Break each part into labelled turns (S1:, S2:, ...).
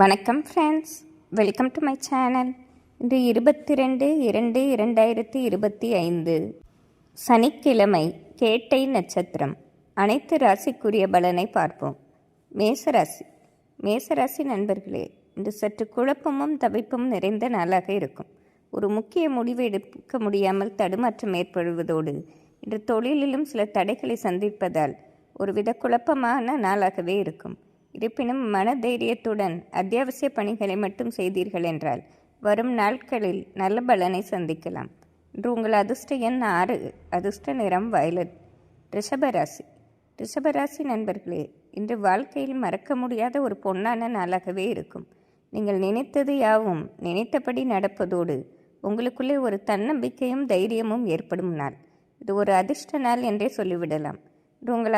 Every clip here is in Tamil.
S1: வணக்கம் friends welcome to my channel இன்று இருபத்தி ரெண்டு இரண்டு இரண்டாயிரத்தி இருபத்தி ஐந்து. சனிக்கிழமை கேட்டை நட்சத்திரம். அனைத்து ராசிக்குரிய பலனை பார்ப்போம். மேசராசி மேசராசி நண்பர்களே இன்று சற்று குழப்பமும் தவிப்பும் நிறைந்த நாளாக இருக்கும். ஒரு முக்கிய முடிவு எடுக்க முடியாமல் தடுமாற்றம் ஏற்படுவதோடு இன்று தொழிலிலும் சில தடைகளை சந்திப்பதால் ஒருவித குழப்பமான நாளாகவே இருக்கும். இருப்பினும் மனதைரியத்துடன் அத்தியாவசிய பணிகளை மட்டும் செய்தீர்கள் என்றால் வரும் நாட்களில் நல்ல பலனை சந்திக்கலாம். இன்று உங்கள் அதிர்ஷ்ட எண் ஆறு அதிர்ஷ்ட நிறம் வயலட். ரிஷபராசி. ரிஷபராசி நண்பர்களே இன்று வாழ்க்கையில் மறக்க முடியாத ஒரு பொன்னான நாளாகவே இருக்கும். நீங்கள் நினைத்தது யாவும் நினைத்தபடி நடப்பதோடு உங்களுக்குள்ளே ஒரு தன்னம்பிக்கையும் தைரியமும் ஏற்படும் நாள். இது ஒரு அதிர்ஷ்ட நாள் என்றே சொல்லிவிடலாம். இது உங்கள்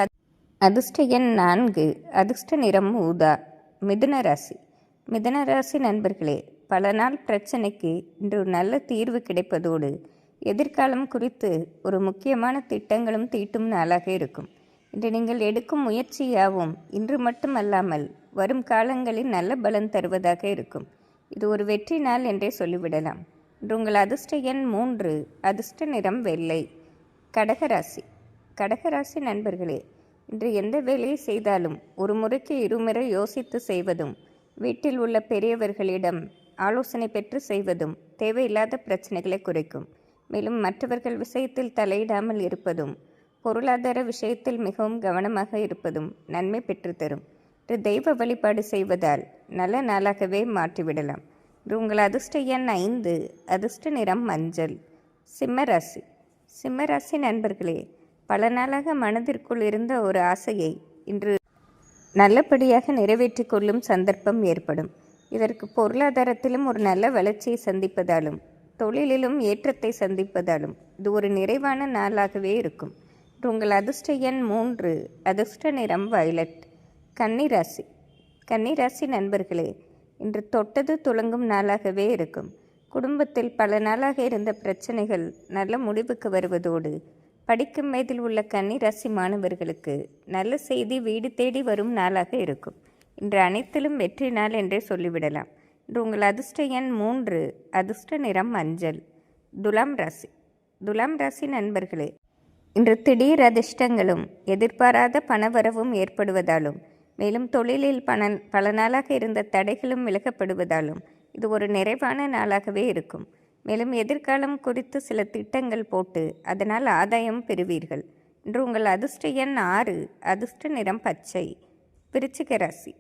S1: அதிர்ஷ்ட எண் நான்கு அதிர்ஷ்ட நிறம் ஊதா மிதுன ராசி. மிதுன ராசி நண்பர்களே பல நாள் பிரச்சனைக்கு இன்று நல்ல தீர்வு கிடைப்பதோடு எதிர்காலம் குறித்து ஒரு முக்கியமான திட்டங்களும் தீட்டும் நாளாக இருக்கும். இன்று நீங்கள் எடுக்கும் முயற்சியாவும் இன்று மட்டுமல்லாமல் வரும் காலங்களில் நல்ல பலன் தருவதாக இருக்கும். இது ஒரு வெற்றி நாள் என்றே சொல்லிவிடலாம். இன்று உங்கள் அதிர்ஷ்ட எண் மூன்று அதிர்ஷ்ட நிறம் வெள்ளை. கடகராசி கடகராசி நண்பர்களே இன்று எந்த வேலையை செய்தாலும் ஒரு முறைக்கு இருமுறை யோசித்து செய்வதும் வீட்டில் உள்ள பெரியவர்களிடம் ஆலோசனை பெற்று செய்வதும் தேவையில்லாத பிரச்சனைகளை குறைக்கும். மேலும் மற்றவர்கள் விஷயத்தில் தலையிடாமல் இருப்பதும் பொருளாதார விஷயத்தில் மிகவும் கவனமாக இருப்பதும் நன்மை பெற்றுத்தரும் இன்று தெய்வ வழிபாடு செய்வதால் நல்ல நாளாகவே மாற்றிவிடலாம். இன்று உங்கள் அதிர்ஷ்ட எண் ஐந்து அதிர்ஷ்ட நிறம் மஞ்சள் சிம்மராசி சிம்மராசி நண்பர்களே பல நாளாக மனதிற்குள் இருந்த ஒரு ஆசையை இன்று நல்லபடியாக நிறைவேற்றிக் கொள்ளும் சந்தர்ப்பம் ஏற்படும். இதற்கு பொருளாதாரத்திலும் ஒரு நல்ல வளர்ச்சியை சந்திப்பதாலும் தொழிலிலும் ஏற்றத்தை சந்திப்பதாலும் இது ஒரு நிறைவான நாளாகவே இருக்கும். உங்கள் அதிர்ஷ்ட எண் மூன்று அதிர்ஷ்ட நிறம் வயலட். கன்னிராசி. கன்னிராசி நண்பர்களே இன்று தொட்டது துளங்கும் நாளாகவே இருக்கும். குடும்பத்தில் பல நாளாக இருந்த பிரச்சனைகள் நல்ல முடிவுக்கு வருவதோடு படிக்கும் வயதில் உள்ள கன்னிராசி மாணவர்களுக்கு நல்ல செய்தி வீடு தேடி வரும் நாளாக இருக்கும். இன்று அனைத்திலும் வெற்றி நாள் என்றே சொல்லிவிடலாம். இன்று உங்கள் அதிர்ஷ்ட எண் மூன்று அதிர்ஷ்ட நிறம் மஞ்சள். துலாம் ராசி. துலாம் ராசி நண்பர்களே இன்று திடீர் அதிர்ஷ்டங்களும் எதிர்பாராத பணவரவும் ஏற்படுவதாலும் மேலும் தொழிலில் பண பல நாளாக இருந்த தடைகளும் விலகப்படுவதாலும் இது ஒரு நிறைவான நாளாகவே இருக்கும். மேலும் எதிர்காலம் குறித்து சில திட்டங்கள் போட்டு அதனால் ஆதாயம் பெறுவீர்கள். இன்று உங்கள் அதிர்ஷ்ட எண் ஆறு அதிர்ஷ்ட நிறம் பச்சை. விருச்சிக ராசி.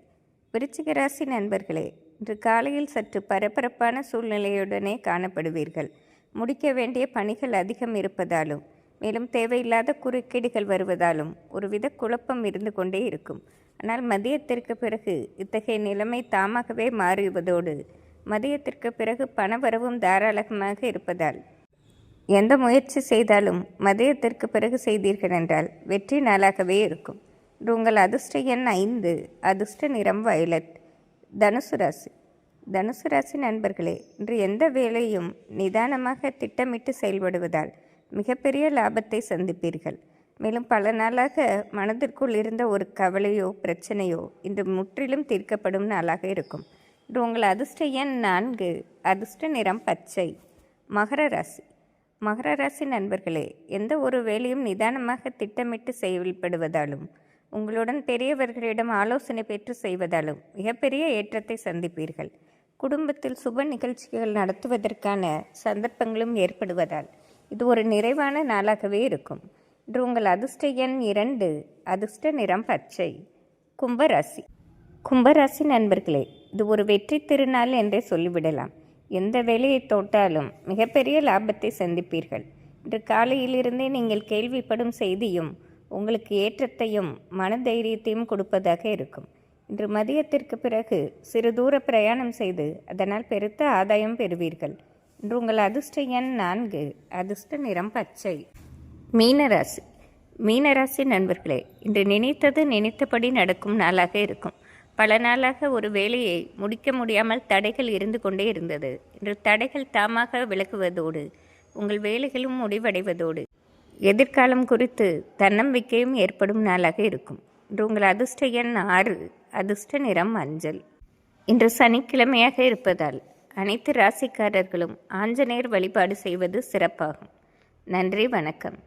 S1: விருச்சிக ராசி நண்பர்களே இன்று காலையில் சற்று பரபரப்பான சூழ்நிலையுடனே காணப்படுவீர்கள். முடிக்க வேண்டிய பணிகள் அதிகம் இருப்பதாலும் மேலும் தேவையில்லாத குறுக்கீடுகள் வருவதாலும் ஒருவித குழப்பம் இருந்து கொண்டே இருக்கும். ஆனால் மதியத்திற்கு பிறகு இத்தகைய நிலைமை தாமாகவே மாறுவதோடு மதியத்திற்கு பிறகு பணவரவும் தாராளமாக இருப்பதால். எந்த முயற்சி செய்தாலும் மதியத்திற்கு பிறகு செய்தீர்கள் என்றால் வெற்றி நாளாகவே இருக்கும். உங்கள் அதிர்ஷ்ட எண் ஐந்து அதிர்ஷ்ட நிறம் வயலட். தனுசு ராசி. தனுசு ராசி நண்பர்களே இன்று எந்த வேலையும் நிதானமாக திட்டமிட்டு செயல்படுவதால் மிகப்பெரிய லாபத்தை சந்திப்பீர்கள். மேலும் பல நாளாக மனதிற்குள் இருந்த ஒரு கவலையோ பிரச்சனையோ இன்று முற்றிலும் தீர்க்கப்படும் நாளாக இருக்கும். உங்கள் அதிர்ஷ்ட எண் நான்கு அதிர்ஷ்ட நிறம் பச்சை. மகர ராசி. மகர ராசி நண்பர்களே எந்த ஒரு வேலையும் நிதானமாக திட்டமிட்டு செயல்படுவதாலும் உங்களுடன் பெரியவர்களிடம் ஆலோசனை பெற்று செய்வதாலும் மிகப்பெரிய ஏற்றத்தை சந்திப்பீர்கள். குடும்பத்தில் சுப நிகழ்ச்சிகள் நடத்துவதற்கான சந்தர்ப்பங்களும் ஏற்படுவதால் இது ஒரு நிறைவான நாளாகவே இருக்கும். இன்று உங்கள் அதிர்ஷ்ட எண் இரண்டு அதிர்ஷ்ட நிறம் பச்சை. கும்பராசி. கும்பராசி நண்பர்களே இது ஒரு வெற்றி திருநாள் என்றே சொல்லிவிடலாம். எந்த வேலையை தொட்டாலும் மிகப்பெரிய லாபத்தை சந்திப்பீர்கள். இன்று காலையிலிருந்தே நீங்கள் கேள்விப்படும் செய்தியும் உங்களுக்கு ஏற்றத்தையும் மனதைரியத்தையும் கொடுப்பதாக இருக்கும். இன்று மதியத்திற்கு பிறகு சிறு தூர பிரயாணம் செய்து அதனால் பெருத்த ஆதாயம் பெறுவீர்கள். இன்று உங்கள் அதிர்ஷ்ட எண் நான்கு அதிர்ஷ்ட நிறம் பச்சை. மீனராசி மீனராசி நண்பர்களே இன்று நினைத்தது நினைத்தபடி நடக்கும் நாளாக இருக்கும். பல நாளாக ஒரு வேலையை முடிக்க முடியாமல் தடைகள் இருந்து கொண்டே இருந்தது. இன்று தடைகள் தாமாக விளக்குவதோடு உங்கள் வேலைகளும் முடிவடைவதோடு எதிர்காலம் குறித்து தன்னம்பிக்கையும் ஏற்படும் நாளாக இருக்கும். இன்று உங்கள் அதிர்ஷ்ட எண் ஆறு அதிர்ஷ்ட நிறம் மஞ்சள் இன்று சனிக்கிழமையாக இருப்பதால் அனைத்து ராசிக்காரர்களும் ஆஞ்சநேயர் வழிபாடு செய்வது சிறப்பாகும். நன்றி வணக்கம்.